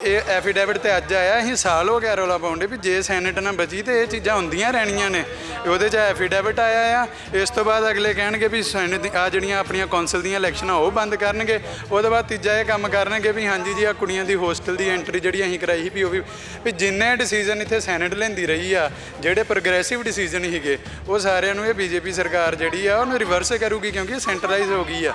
ਇਹ ਐਫੀਡੇਵਿਟ ਤੇ ਅੱਜ ਆਇਆ, ਅਸੀਂ ਸਾਲ ਹੋ ਗਿਆ ਰੌਲਾ ਪਾਉਂਦੇ ਵੀ ਜੇ ਸੈਨੇਟ ਨਾ ਬਚੀ ਤੇ ਇਹ ਚੀਜ਼ਾਂ ਹੁੰਦੀਆਂ ਰਹਿਣੀਆਂ ਨੇ। ਉਹਦੇ 'ਚ ਐਫੀਡੇਵਿਟ ਆਇਆ ਆ। ਇਸ ਤੋਂ ਬਾਅਦ ਅਗਲੇ ਕਹਿਣਗੇ ਵੀ ਸੈਨੇਟ ਆ ਜਿਹੜੀਆਂ ਆਪਣੀਆਂ ਕੌਂਸਲ ਦੀਆਂ ਇਲੈਕਸ਼ਨਾਂ ਉਹ ਬੰਦ ਕਰਨਗੇ। ਉਹਦੇ ਬਾਅਦ ਤੀਜਾ ਇਹ ਕੰਮ ਕਰਨਗੇ ਵੀ ਹਾਂਜੀ ਜੀ ਆ ਕੁੜੀਆਂ ਦੀ ਹੋਸਟਲ ਦੀ ਐਂਟਰੀ ਜਿਹੜੀ ਅਸੀਂ ਕਰਾਈ ਸੀ ਵੀ ਉਹ ਵੀ ਵੀ ਜਿੰਨੇ ਡਿਸੀਜਨ ਇੱਥੇ ਸੈਨੇਟ ਲੈਂਦੀ ਰਹੀ ਆ, ਜਿਹੜੇ ਪ੍ਰੋਗਰੈਸਿਵ ਡਿਸੀਜਨ ਸੀਗੇ, ਉਹ ਸਾਰਿਆਂ ਨੂੰ ਇਹ ਬੀਜੇਪੀ ਸਰਕਾਰ ਜਿਹੜੀ ਆ ਉਹਨੂੰ ਰਿਵਰਸ ਕਰੂਗੀ ਕਿਉਂਕਿ ਇਹ ਸੈਂਟਰਲਾਈਜ਼ ਹੋ ਗਈ ਆ।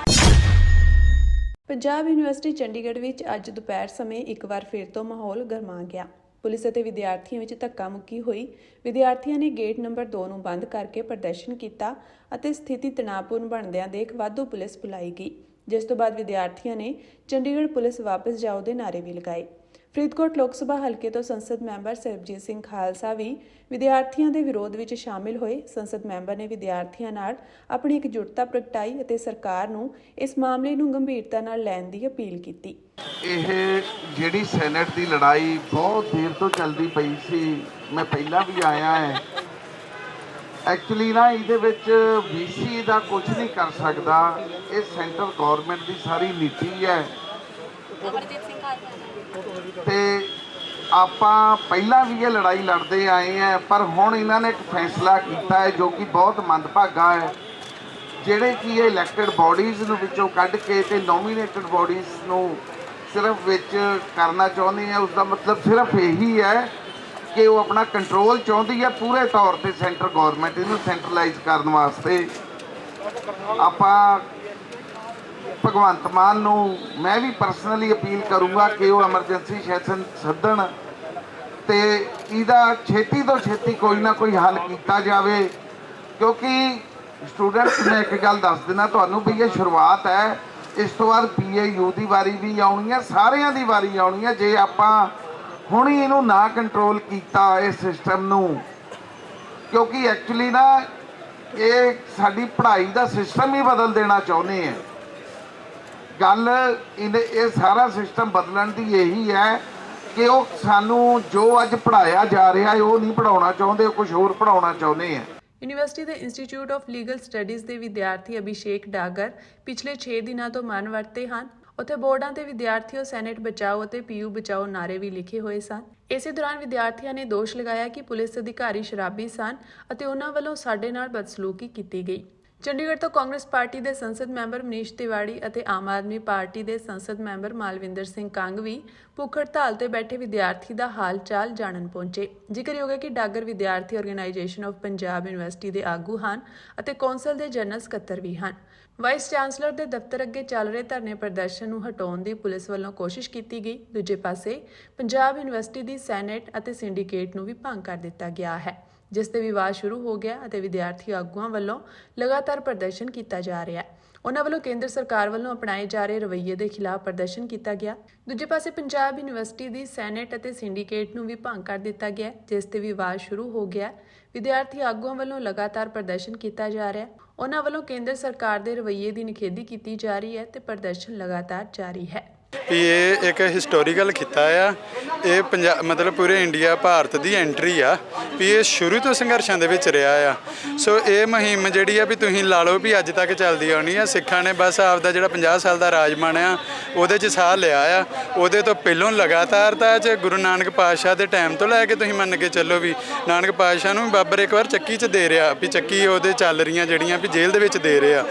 ਪੰਜਾਬ ਯੂਨੀਵਰਸਿਟੀ ਚੰਡੀਗੜ੍ਹ ਵਿੱਚ ਅੱਜ ਦੁਪਹਿਰ ਸਮੇਂ ਇੱਕ ਵਾਰ ਫਿਰ ਤੋਂ ਮਾਹੌਲ ਗਰਮਾ ਗਿਆ। ਪੁਲਿਸ ਅਤੇ ਵਿਦਿਆਰਥੀਆਂ ਵਿੱਚ ਧੱਕਾ ਮੁੱਕੀ ਹੋਈ। ਵਿਦਿਆਰਥੀਆਂ ਨੇ ਗੇਟ ਨੰਬਰ 2 ਨੂੰ ਬੰਦ ਕਰਕੇ ਪ੍ਰਦਰਸ਼ਨ ਕੀਤਾ ਅਤੇ ਸਥਿਤੀ ਤਣਾਅਪੂਰਨ ਬਣਦਿਆਂ ਦੇਖ ਵਾਧੂ ਪੁਲਿਸ ਬੁਲਾਈ ਗਈ, ਜਿਸ ਤੋਂ ਬਾਅਦ ਵਿਦਿਆਰਥੀਆਂ ਨੇ ਚੰਡੀਗੜ੍ਹ ਪੁਲਿਸ ਵਾਪਸ ਜਾਓ ਦੇ ਨਾਅਰੇ ਵੀ ਲਗਾਏ। ਫਰੀਦਕੋਟ ਲੋਕ ਸਭਾ ਹਲਕੇ ਤੋਂ ਸੰਸਦ ਮੈਂਬਰ ਸਰਬਜੀਤ ਸਿੰਘ ਖਾਲਸਾ ਵੀ ਵਿਦਿਆਰਥੀਆਂ ਦੇ ਵਿਰੋਧ ਵਿੱਚ ਸ਼ਾਮਿਲ ਹੋਏ। ਸੰਸਦ ਮੈਂਬਰ ਨੇ ਵਿਦਿਆਰਥੀਆਂ ਨਾਲ ਆਪਣੀ ਇਕਜੁੱਟਤਾ ਪ੍ਰਗਟਾਈ ਅਤੇ ਸਰਕਾਰ ਨੂੰ ਇਸ ਮਾਮਲੇ ਨੂੰ ਗੰਭੀਰਤਾ ਨਾਲ ਲੈਣ ਦੀ ਅਪੀਲ ਕੀਤੀ। ਇਹ ਜਿਹੜੀ ਸੈਨੇਟ ਦੀ ਲੜਾਈ ਬਹੁਤ ਦੇਰ ਤੋਂ ਚੱਲਦੀ ਪਈ ਸੀ ਮੈਂ ਪਹਿਲਾਂ ਵੀ ਆਇਆ ਹੈ। ਐਕਚੁਅਲੀ ਨਾ ਇਹਦੇ ਵਿੱਚ ਵੀਸੀ ਦਾ ਕੁਝ ਨਹੀਂ ਕਰ ਸਕਦਾ। ਇਹ ਸੈਂਟਰ ਗਵਰਨਮੈਂਟ ਦੀ ਸਾਰੀ ਨੀਤੀ ਹੈ। ਤੇ ਆਪਾਂ ਪਹਿਲਾਂ ਵੀ ਇਹ ਲੜਾਈ ਲੜਦੇ ਆਏ ਆ, ਪਰ ਹੁਣ ਇਹਨਾਂ ਨੇ ਇੱਕ ਫੈਸਲਾ ਕੀਤਾ ਹੈ ਜੋ ਕਿ ਬਹੁਤ ਮੰਦਭਾਗਾ ਹੈ, ਜਿਹੜੇ ਕਿ ਇਹ ਇਲੈਕਟਡ ਬਾਡੀਜ਼ ਨੂੰ ਵਿੱਚੋਂ ਕੱਢ ਕੇ ਤੇ ਨੋਮੀਨੇਟਡ ਬਾਡੀਜ਼ ਨੂੰ ਸਿਰਫ ਵਿੱਚ ਕਰਨਾ ਚਾਹੁੰਦੇ ਆ ਉਸ ਦਾ ਮਤਲਬ ਸਿਰਫ ਇਹੀ ਹੈ ਕਿ ਉਹ ਆਪਣਾ ਕੰਟਰੋਲ ਚਾਹੁੰਦੀ ਹੈ ਪੂਰੇ ਤੌਰ ਤੇ ਸੈਂਟਰ ਗਵਰਨਮੈਂਟ ਇਹਨੂੰ ਸੈਂਟਰਲਾਈਜ਼ ਕਰਨ ਵਾਸਤੇ। ਆਪਾਂ ਭਗਵੰਤ ਮਾਨ ਨੂੰ ਮੈਂ ਵੀ ਪਰਸਨਲੀ ਅਪੀਲ ਕਰੂੰਗਾ ਕਿ ਉਹ ਐਮਰਜੈਂਸੀ ਸੈਸ਼ਨ ਸੱਦਣ ਤੇ ਇਹਦਾ ਛੇਤੀ ਤੋਂ ਛੇਤੀ ਕੋਈ ਨਾ ਕੋਈ ਹੱਲ ਕੀਤਾ ਜਾਵੇ, ਕਿਉਂਕਿ ਸਟੂਡੈਂਟਸ ਨੇ ਇੱਕ ਗੱਲ ਦੱਸ ਦੇਣਾ ਤੁਹਾਨੂੰ ਵੀ ਇਹ ਸ਼ੁਰੂਆਤ ਹੈ, ਇਸ ਤੋਂ ਬਾਅਦ ਪੀਏਯੂ ਦੀ ਵਾਰੀ ਵੀ ਆਉਣੀ ਹੈ, ਸਾਰਿਆਂ ਦੀ ਵਾਰੀ ਆਉਣੀ ਹੈ, ਜੇ ਆਪਾਂ ਹੁਣ ਇਹਨੂੰ ਨਾ ਕੰਟਰੋਲ ਕੀਤਾ ਇਸ ਸਿਸਟਮ ਨੂੰ, ਕਿਉਂਕਿ ਐਕਚੁਅਲੀ ਨਾ ਇਹ ਸਾਡੀ ਪੜ੍ਹਾਈ ਦਾ ਸਿਸਟਮ ਹੀ ਬਦਲ ਦੇਣਾ ਚਾਹੁੰਦੇ ਆ। ਗੱਲ ਇਹਨੇ ਇਹ ਸਾਰਾ ਸਿਸਟਮ ਬਦਲਣ ਦੀ ਇਹੀ ਹੈ ਕਿ ਉਹ ਸਾਨੂੰ ਜੋ ਅੱਜ ਪੜਾਇਆ ਜਾ ਰਿਹਾ ਹੈ, ਉਹ ਨਹੀਂ ਪੜਾਉਣਾ ਚਾਹੁੰਦੇ ਕੁਝ ਹੋਰ ਪੜਾਉਣਾ ਚਾਹੁੰਦੇ ਆ। ਯੂਨੀਵਰਸਿਟੀ ਦੇ ਇੰਸਟੀਚਿਊਟ ਆਫ ਲੀਗਲ ਸਟੱਡੀਜ਼ ਦੇ ਵਿਦਿਆਰਥੀ ਅਭਿਸ਼ੇਕ ਡਾਗਰ ਪਿਛਲੇ 6 ਦਿਨਾਂ ਤੋਂ ਮਨ ਵਰਤੇ ਹਨ। ਉੱਥੇ ਬੋਰਡਾਂ ਤੇ ਵਿਦਿਆਰਥੀਓ ਸੈਨੇਟ ਬਚਾਓ ਅਤੇ ਪੀਯੂ ਬਚਾਓ ਨਾਰੇ ਵੀ ਲਿਖੇ ਹੋਏ ਸਨ। ਇਸੇ ਦੌਰਾਨ ਵਿਦਿਆਰਥੀਆਂ ਨੇ ਦੋਸ਼ ਲਗਾਇਆ ਕਿ ਪੁਲਿਸ ਅਧਿਕਾਰੀ ਸ਼ਰਾਬੀ ਸਨ ਅਤੇ ਉਹਨਾਂ ਵੱਲੋਂ ਸਾਡੇ ਨਾਲ ਬਦਸਲੂਕੀ ਕੀਤੀ ਗਈ। ਚੰਡੀਗੜ੍ਹ ਤੋਂ ਕਾਂਗਰਸ ਪਾਰਟੀ ਦੇ ਸੰਸਦ ਮੈਂਬਰ ਮਨੀਸ਼ ਤਿਵਾੜੀ ਅਤੇ ਆਮ ਆਦਮੀ ਪਾਰਟੀ ਦੇ ਸੰਸਦ ਮੈਂਬਰ ਮਾਲਵਿੰਦਰ ਸਿੰਘ ਕੰਗ ਵੀ ਭੁੱਖ ਹੜਤਾਲ ਤੇ ਬੈਠੇ ਵਿਦਿਆਰਥੀ ਦਾ ਹਾਲ ਚਾਲ ਜਾਣਨ ਪਹੁੰਚੇ। ਜ਼ਿਕਰਯੋਗ ਹੈ ਕਿ ਡਾਗਰ ਵਿਦਿਆਰਥੀ ਆਰਗੇਨਾਈਜੇਸ਼ਨ ਆਫ ਪੰਜਾਬ ਯੂਨੀਵਰਸਿਟੀ ਦੇ ਆਗੂ ਹਨ ਅਤੇ ਕੌਂਸਲ ਦੇ ਜਨਰਲ ਸਕੱਤਰ ਵੀ ਹਨ। ਵਾਈਸ ਚਾਂਸਲਰ ਦੇ ਦਫ਼ਤਰ ਅੱਗੇ ਚੱਲ ਰਹੇ ਧਰਨੇ ਪ੍ਰਦਰਸ਼ਨ ਨੂੰ ਹਟਾਉਣ ਦੀ ਪੁਲਿਸ ਵੱਲੋਂ ਕੋਸ਼ਿਸ਼ ਕੀਤੀ ਗਈ। ਦੂਜੇ ਪਾਸੇ, ਪੰਜਾਬ ਯੂਨੀਵਰਸਿਟੀ ਦੀ ਸੈਨੇਟ ਅਤੇ ਸਿੰਡੀਕੇਟ ਨੂੰ ਵੀ ਭੰਗ ਕਰ ਦਿੱਤਾ ਗਿਆ ਹੈ। ਜਿਸ ਤੇ ਵਿਵਾਦ ਸ਼ੁਰੂ ਹੋ ਗਿਆ ਅਤੇ ਵਿਦਿਆਰਥੀ ਆਗੂਆਂ ਵੱਲੋਂ ਲਗਾਤਾਰ ਪ੍ਰਦਰਸ਼ਨ ਕੀਤਾ ਜਾ ਰਿਹਾ ਹੈ। ਉਹਨਾਂ ਵੱਲੋਂ ਕੇਂਦਰ ਸਰਕਾਰ ਵੱਲੋਂ ਅਪਣਾਏ ਜਾ ਰਹੇ ਰਵੱਈਏ ਦੇ ਖਿਲਾਫ ਪ੍ਰਦਰਸ਼ਨ ਕੀਤਾ ਗਿਆ। ਦੂਜੇ ਪਾਸੇ ਪੰਜਾਬ ਯੂਨੀਵਰਸਿਟੀ ਦੀ ਸੈਨੇਟ ਅਤੇ ਸਿੰਡੀਕੇਟ ਨੂੰ ਵੀ ਭੰਗ ਕਰ ਦਿੱਤਾ ਗਿਆ ਜਿਸ ਤੇ ਵਿਵਾਦ ਸ਼ੁਰੂ ਹੋ ਗਿਆ ਵਿਦਿਆਰਥੀ ਆਗੂਆਂ ਵੱਲੋਂ ਲਗਾਤਾਰ ਪ੍ਰਦਰਸ਼ਨ ਕੀਤਾ ਜਾ ਰਿਹਾ ਉਹਨਾਂ ਵੱਲੋਂ ਕੇਂਦਰ ਸਰਕਾਰ ਦੇ ਰਵੱਈਏ ਦੀ ਨਿਖੇਧੀ ਕੀਤੀ ਜਾ ਰਹੀ ਹੈ ਤੇ ਪ੍ਰਦਰਸ਼ਨ ਲਗਾਤਾਰ ਜਾਰੀ ਹੈ। ਵੀ ਇਹ ਇੱਕ ਹਿਸਟੋਰੀਕਲ ਖਿੱਤਾ ਆ। ਇਹ ਪੰਜਾਬ ਮਤਲਬ ਪੂਰੇ ਇੰਡੀਆ ਭਾਰਤ ਦੀ ਐਂਟਰੀ ਆ। ਵੀ ਇਹ ਸ਼ੁਰੂ ਤੋਂ ਸੰਘਰਸ਼ਾਂ ਦੇ ਵਿੱਚ ਰਿਹਾ ਆ। ਸੋ ਇਹ ਮੁਹਿੰਮ ਜਿਹੜੀ ਆ ਵੀ ਤੁਸੀਂ ਲਾ ਲਓ ਵੀ ਅੱਜ ਤੱਕ ਚੱਲਦੀ ਆਉਣੀ ਆ। ਸਿੱਖਾਂ ਨੇ ਬਸ ਆਪਦਾ ਜਿਹੜਾ 50 ਸਾਲ ਦਾ ਰਾਜਮਾਨ ਆ, ਉਹਦੇ 'ਚ ਸਾਹ ਲਿਆ ਆ। ਉਹਦੇ ਤੋਂ ਪਹਿਲੋਂ ਲਗਾਤਾਰਤਾ ਚ ਗੁਰੂ ਨਾਨਕ ਪਾਤਸ਼ਾਹ ਦੇ ਟਾਈਮ ਤੋਂ ਲੈ ਕੇ ਤੁਸੀਂ ਮੰਨ ਕੇ ਚੱਲੋ ਵੀ ਨਾਨਕ ਪਾਤਸ਼ਾਹ ਨੂੰ ਬਾਬਰ ਇੱਕ ਵਾਰ ਚੱਕੀ 'ਚ ਦੇ ਰਿਹਾ, ਵੀ ਚੱਕੀ ਉਹਦੇ ਚੱਲ ਰਹੀਆਂ ਜਿਹੜੀਆਂ ਵੀ ਜੇਲ੍ਹ ਦੇ ਵਿੱਚ ਦੇ ਰਿਹਾ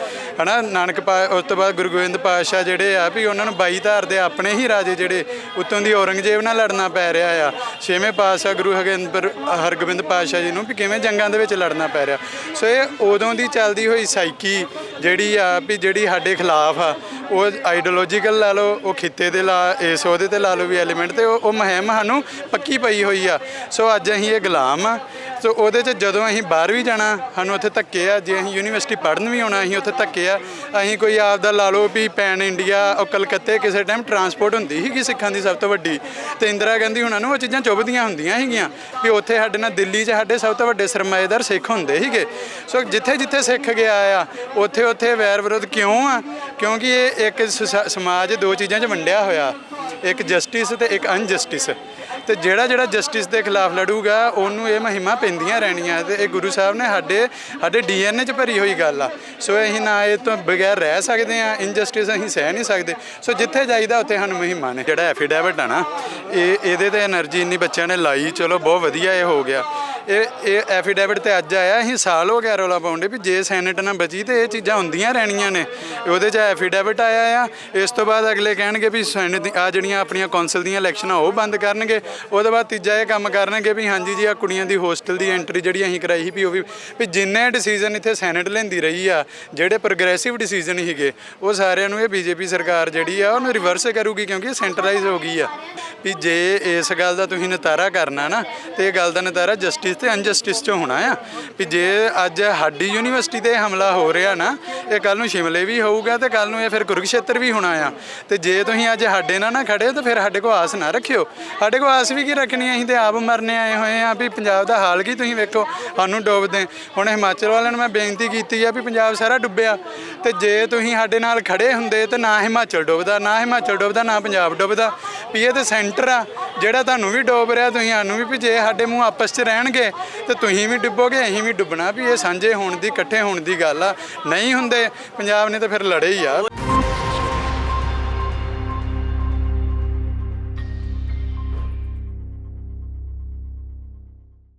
ਹਨਾ, ਨਾਨਕ ਪਾ, ਉਸ ਤੋਂ ਬਾਅਦ ਗੁਰੂ ਗੋਬਿੰਦ ਪਾਤਸ਼ਾਹ ਜਿਹੜੇ ਆ ਵੀ ਉਹਨਾਂ ਨੂੰ 22 ਧਾਰ ਦੇ ਆਪਣੇ ਹੀ ਰਾਜੇ ਜਿਹੜੇ ਉੱਤੋਂ ਦੀ ਔਰੰਗਜ਼ੇਬ ਨਾਲ ਲੜਨਾ ਪੈ ਰਿਹਾ ਆ। ਛੇਵੇਂ ਪਾਤਸ਼ਾਹ ਗੁਰੂ ਹਰਗੋਬਿੰਦ ਹਰਗੋਬਿੰਦ ਪਾਤਸ਼ਾਹ ਜੀ ਨੂੰ ਵੀ ਕਿਵੇਂ ਜੰਗਾਂ ਦੇ ਵਿੱਚ ਲੜਨਾ ਪੈ ਰਿਹਾ। ਸੋ ਇਹ ਉਦੋਂ ਦੀ ਚੱਲਦੀ ਹੋਈ ਸਾਈਕੀ ਜਿਹੜੀ ਆ ਵੀ ਜਿਹੜੀ ਸਾਡੇ ਖਿਲਾਫ ਆ, ਉਹ ਆਈਡੀਓਲੋਜੀਕਲ ਲਾ ਲਓ, ਉਹ ਖਿੱਤੇ ਦੇ ਲਾ ਇਸ ਉਹਦੇ ਤੇ ਲਾ ਲਓ ਵੀ ਐਲੀਮੈਂਟ ਤੇ ਉਹ ਉਹ ਮੁਹਿੰਮ ਸਾਨੂੰ ਪੱਕੀ ਪਈ ਹੋਈ ਆ। ਸੋ ਅੱਜ ਅਸੀਂ ਇਹ ਗੁਲਾਮ ਆ। ਸੋ ਉਹਦੇ 'ਚ ਜਦੋਂ ਅਸੀਂ ਬਾਹਰ ਵੀ ਜਾਣਾ, ਸਾਨੂੰ ਉੱਥੇ ਧੱਕੇ ਆ। ਜੇ ਅਸੀਂ ਯੂਨੀਵਰਸਿਟੀ ਪੜ੍ਹਨ ਵੀ ਆਉਣਾ, ਅਸੀਂ ਉੱਥੇ ਧੱਕੇ ਆ। ਅਸੀਂ ਕੋਈ ਆਪ ਦਾ ਲਾ ਲਓ ਵੀ ਪੈਨ ਇੰਡੀਆ ਉਹ ਕਲਕੱਤੇ ਕਿਸੇ ਟਾਈਮ ਟਰਾਂਸਪੋਰਟ ਹੁੰਦੀ ਸੀਗੀ ਸਿੱਖਾਂ ਦੀ ਸਭ ਤੋਂ ਵੱਡੀ। ਤੇ ਇੰਦਰਾ ਗਾਂਧੀ ਉਹਨਾਂ ਨੂੰ ਉਹ ਚੀਜ਼ਾਂ ਚੁੱਭਦੀਆਂ ਹੁੰਦੀਆਂ ਸੀਗੀਆਂ ਵੀ ਉੱਥੇ ਸਾਡੇ ਨਾਲ ਦਿੱਲੀ 'ਚ ਸਾਡੇ ਸਭ ਤੋਂ ਵੱਡੇ ਸਰਮਾਏਦਾਰ ਸਿੱਖ ਹੁੰਦੇ ਸੀਗੇ। ਸੋ ਜਿੱਥੇ ਜਿੱਥੇ ਸਿੱਖ ਗਿਆ ਆ ਉੱਥੇ ਉੱਥੇ ਵੈਰ ਵਿਰੋਧ ਕਿਉਂ ਆ? ਕਿਉਂਕਿ ਇਹ ਇੱਕ ਸੁਸਾ- ਸਮਾਜ ਦੋ ਚੀਜ਼ਾਂ 'ਚ ਵੰਡਿਆ ਹੋਇਆ। ਇੱਕ ਜਸਟਿਸ ਤੇ ਇੱਕ ਅਨਜਸਟਿਸ ਤੇ ਜਿਹੜਾ ਜਿਹੜਾ ਜਸਟਿਸ ਦੇ ਖਿਲਾਫ ਲੜੂਗਾ, ਉਹਨੂੰ ਇਹ ਮਹਿਮਾ ਪੈਂਦੀਆਂ ਰਹਿਣੀਆਂ ਤੇ ਇਹ ਗੁਰੂ ਸਾਹਿਬ ਨੇ ਸਾਡੇ ਸਾਡੇ ਡੀਐਨਏ 'ਚ ਭਰੀ ਹੋਈ ਗੱਲ ਆ। ਸੋ ਅਸੀਂ ਨਾ ਇਹ ਤੋਂ ਬਗੈਰ ਰਹਿ ਸਕਦੇ ਆ ਇਨਜਸਟਿਸ ਅਸੀਂ ਸਹਿ ਨਹੀਂ ਸਕਦੇ। ਸੋ ਜਿੱਥੇ ਜਾਈਦਾ, ਉੱਥੇ ਸਾਨੂੰ ਮਹਿਮਾ ਨੇ। ਜਿਹੜਾ ਐਫੀਡੈਵਿਟ ਆ ਨਾ, ਇਹ, ਇਹਦੇ ਤੇ એનર્ਜੀ ਇੰਨੀ ਬੱਚਿਆਂ ਨੇ ਲਾਈ, ਚਲੋ ਬਹੁਤ ਵਧੀਆ ਇਹ ਹੋ ਗਿਆ। ਇਹ ਇਹ ਐਫੀਡੈਵਿਟ ਤੇ ਅੱਜ ਆਇਆ, ਅਸੀਂ ਸਾਲ ਹੋ ਗਿਆ ਰੌਲਾ ਪਾਉਂਦੇ ਵੀ ਜੇ ਸੈਨੇਟ ਨਾ ਬਚੀ ਤੇ ਇਹ ਚੀਜ਼ਾਂ ਹੁੰਦੀਆਂ ਰਹਿਣੀਆਂ ਨੇ। ਉਹਦੇ 'ਚ ਐਫੀਡੈਵਿਟ ਆਇਆ ਆ, ਇਸ ਤੋਂ ਬਾਅਦ ਅਗਲੇ ਕਹਿਣਗੇ ਵੀ ਸੈਨੇਟ ਦੀ ਆ ਜਿਹੜੀਆਂ ਆਪਣੀਆਂ ਕੌਂਸਲ ਦੀਆਂ ਇਲੈਕਸ਼ਨਾਂ ਉਹ ਬੰਦ ਕਰਨਗੇ, ਉਹਦੇ ਬਾਅਦ ਤੀਜਾ ਇਹ ਕੰਮ ਕਰਨਗੇ ਵੀ ਹਾਂਜੀ ਜੀ ਆ ਕੁੜੀਆਂ ਦੀ ਹੋਸਟਲ ਦੀ ਐਂਟਰੀ ਜਿਹੜੀ ਅਸੀਂ ਕਰਾਈ ਸੀ ਵੀ ਉਹ ਵੀ ਵੀ ਜਿੰਨੇ ਡਿਸੀਜਨ ਇੱਥੇ ਸੈਨੇਟ ਲੈਂਦੀ ਰਹੀ ਆ, ਜਿਹੜੇ ਪ੍ਰੋਗਰੈਸਿਵ ਡਿਸੀਜਨ ਸੀਗੇ, ਉਹ ਸਾਰਿਆਂ ਨੂੰ ਇਹ ਬੀਜੇਪੀ ਸਰਕਾਰ ਜਿਹੜੀ ਆ ਉਹਨੂੰ ਰਿਵਰਸ ਕਰੂਗੀ ਕਿਉਂਕਿ ਸੈਂਟਰਲਾਈਜ਼ ਹੋ ਗਈ ਆ। ਵੀ ਜੇ ਇਸ ਗੱਲ ਦਾ ਤੁਸੀਂ ਨਤਾਰਾ ਕਰਨਾ ਨਾ, ਤੇ ਇਹ ਗੱਲ ਦਾ ਨਤਾਰਾ ਜਸਟਿਸ ਤੇ ਅਨਜਸਟਿਸ 'ਚ ਹੋਣਾ ਆ, ਵੀ ਜੇ ਅੱਜ ਸਾਡੀ ਯੂਨੀਵਰਸਿਟੀ ਤੇ ਹਮਲਾ ਹੋ ਰਿਹਾ ਨਾ, ਇਹ ਕੱਲ ਨੂੰ ਸ਼ਿਮਲੇ ਵੀ ਹੋਊਗਾ ਤੇ ਕੱਲ ਨੂੰ ਇਹ ਫਿਰ ਕੁਰੂਕਸ਼ੇਤਰ ਵੀ ਹੋਣਾ ਆ। ਤੇ ਜੇ ਤੁਸੀਂ ਅੱਜ ਸਾਡੇ ਨਾਲ ਨਾ ਖੜੇ ਤਾਂ ਫਿਰ ਸਾਡੇ ਕੋਲ ਆਸ ਨਾ ਰੱਖਿਓ। ਸਾਡੇ ਕੋਲ ਆਸ ਵੀ ਕੀ ਰੱਖਣੀ ਅਸੀਂ ਤੇ ਆਪ ਮਰਨੇ ਆਏ ਹੋਏ ਆ ਵੀ ਪੰਜਾਬ ਦਾ ਹਾਲ ਕੀ ਤੁਸੀਂ ਵੇਖੋ, ਸਾਨੂੰ ਡੁੱਬਦੇ। ਹੁਣ ਹਿਮਾਚਲ ਵਾਲਿਆਂ ਨੂੰ ਮੈਂ ਬੇਨਤੀ ਕੀਤੀ ਆ ਵੀ ਪੰਜਾਬ ਸਾਰਾ ਡੁੱਬਿਆ। ਤੇ ਜੇ ਤੁਸੀਂ ਸਾਡੇ ਨਾਲ ਖੜੇ ਹੁੰਦੇ, ਤੇ ਨਾ ਹਿਮਾਚਲ ਡੁੱਬਦਾ, ਨਾ ਹਿਮਾਚਲ ਡੁੱਬਦਾ, ਨਾ ਪੰਜਾਬ ਡੁੱਬਦਾ, ਵੀ ਇਹ ਤੇ ਸੈਂਟਰ ਆ, ਜਿਹੜਾ ਤੁਹਾਨੂੰ ਵੀ ਡੋਬ ਰਿਹਾ, ਤੁਸੀਂ ਸਾਨੂੰ ਵੀ ਜੇ ਸਾਡੇ ਮੂੰਹ ਆਪਸ 'ਚ ਰਹਿਣਗੇ ਤੇ ਤੁਸੀਂ ਵੀ ਡੁੱਬੋਗੇ, ਅਸੀਂ ਵੀ ਡੁੱਬਣਾ ਵੀ ਇਹ ਸਾਂਝੇ ਹੋਣ ਦੀ, ਇਕੱਠੇ ਹੋਣ ਦੀ ਗੱਲ ਆ। ਨਹੀਂ ਹੁੰਦੇ, ਪੰਜਾਬ ਨੇ ਤਾਂ ਫਿਰ ਲੜੇ ਹੀ ਆ।